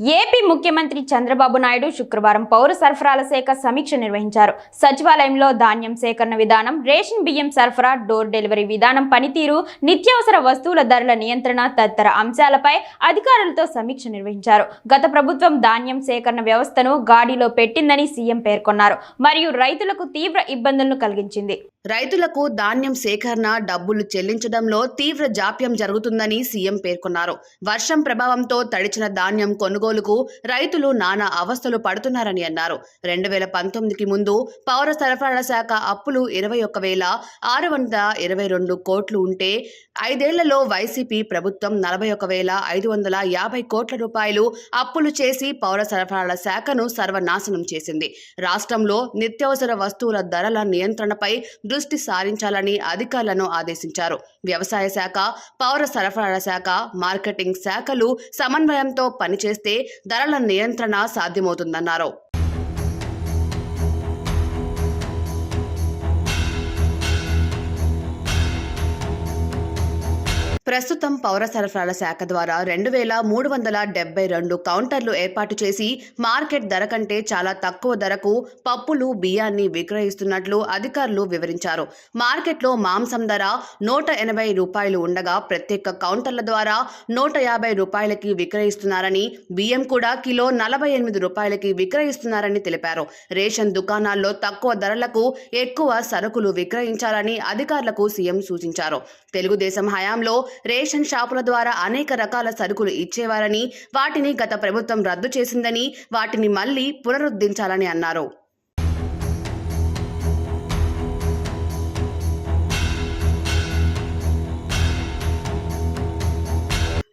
AP ముఖ్యమంత్రి చంద్రబాబు నాయుడు శుక్రవారం పౌర సరఫరాల శాఖ సమీక్ష నిర్వహించారు. సచివాలయంలో ధాన్యం సేకరణ విధానం రేషన్ బియ్యం సరఫరా డోర్ డెలివరీ విధానం పనితీరు నిత్యావసర వస్తువుల ధరల నియంత్రణ తదితర అంశాలపై అధికారులతో సమీక్ష నిర్వహించారు. గత ప్రభుత్వం ధాన్యం సేకరణ వ్యవస్థను గాడిలో పెట్టిందని సీఎం పేర్కొన్నారు. మరియు రైతులకు తీవ్ర ఇబ్బందులను కలిగించింది. రైతులకు ధాన్యం సేకరణ డబ్బులు చెల్లించడంలో తీవ్ర జాప్యం జరుగుతుందని సీఎం పేర్కొన్నారు. వర్షం ప్రభావంతో తడిచిన ధాన్యం కొనుగోలుకు రైతులు నానా అవస్థలు పడుతున్నారని అన్నారు. రెండు వేల పంతొమ్మిదికి ముందు పౌర సరఫరాల శాఖ అప్పులు ఇరవై ఒక్క వేల ఆరు వందల ఇరవై రెండు కోట్లు ఉంటే ఐదేళ్ళలో వైసీపీ ప్రభుత్వం నలభై ఒక వేల ఐదు వందల యాభై కోట్ల రూపాయలు అప్పులు చేసి పౌర సరఫరాల శాఖను సర్వనాశనం చేసింది. రాష్ట్రంలో నిత్యావసర వస్తువుల ధరల నియంత్రణపై దృష్టి సారించాలని అధికారులను ఆదేశించారు. వ్యవసాయ శాఖ పౌర సరఫరాల శాఖ మార్కెటింగ్ శాఖలు సమన్వయంతో పనిచేస్తే ధరల నియంత్రణ సాధ్యమవుతుందన్నారు. ప్రస్తుతం పౌర సరఫరాల శాఖ ద్వారా రెండు వేల మూడు వందల డెబ్బై రెండు కౌంటర్లు ఏర్పాటు చేసి మార్కెట్ ధర కంటే చాలా తక్కువ ధరకు పప్పులు బియ్యాన్ని విక్రయిస్తున్నట్లు అధికారులు వివరించారు. మార్కెట్లో మాంసం ధర నూట ఎనభై రూపాయలు ఉండగా ప్రత్యేక కౌంటర్ల ద్వారా నూట యాభై రూపాయలకి విక్రయిస్తున్నారని బియ్యం కూడా కిలో నలభై ఎనిమిది రూపాయలకి విక్రయిస్తున్నారని తెలిపారు. రేషన్ దుకాణాల్లో తక్కువ ధరలకు ఎక్కువ సరుకులు విక్రయించాలని అధికారులకు సీఎం సూచించారు. తెలుగుదేశం హయాంలో రేషన్ షాపుల ద్వారా అనేక రకాల సరుకులు ఇచ్చేవారని వాటిని గత ప్రభుత్వం రద్దు చేసిందని వాటిని మళ్ళీ పునరుద్ధరించాలని అన్నారు.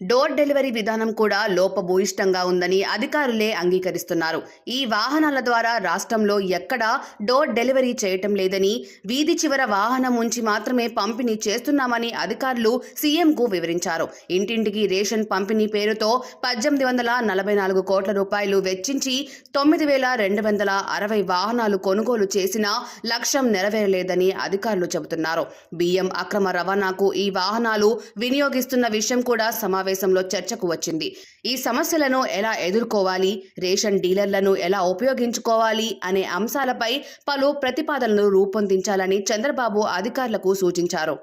డోర్ డెలివరీ విధానం కూడా లోపభూయిష్టంగా ఉందని అధికారులే అంగీకరిస్తున్నారు. ఈ వాహనాల ద్వారా రాష్ట్రంలో ఎక్కడా డోర్ డెలివరీ చేయటం లేదని వీధి చివర వాహనం ఉంచి మాత్రమే పంపిణీ చేస్తున్నామని అధికారులు సీఎంకు వివరించారు. ఇంటింటికి రేషన్ పంపిణీ పేరుతో పద్దెనిమిది వందల నలభై నాలుగు కోట్ల రూపాయలు వెచ్చించి తొమ్మిది వేల రెండు వందల అరవై వాహనాలు కొనుగోలు చేసినా లక్ష్యం నెరవేరలేదని అధికారులు చెబుతున్నారు. బియ్యం అక్రమ రవాణాకు ఈ వాహనాలు వినియోగిస్తున్న విషయం కూడా సమావేశం సమావేశంలో చర్చకు వచ్చింది. ఈ సమస్యలను ఎలా ఎదుర్కోవాలి? రేషన్ డీలర్లను ఎలా ఉపయోగించుకోవాలి? అనే అంశాలపై పలు ప్రతిపాదనలు రూపొందించాలని చంద్రబాబు అధికారులకు సూచించారు.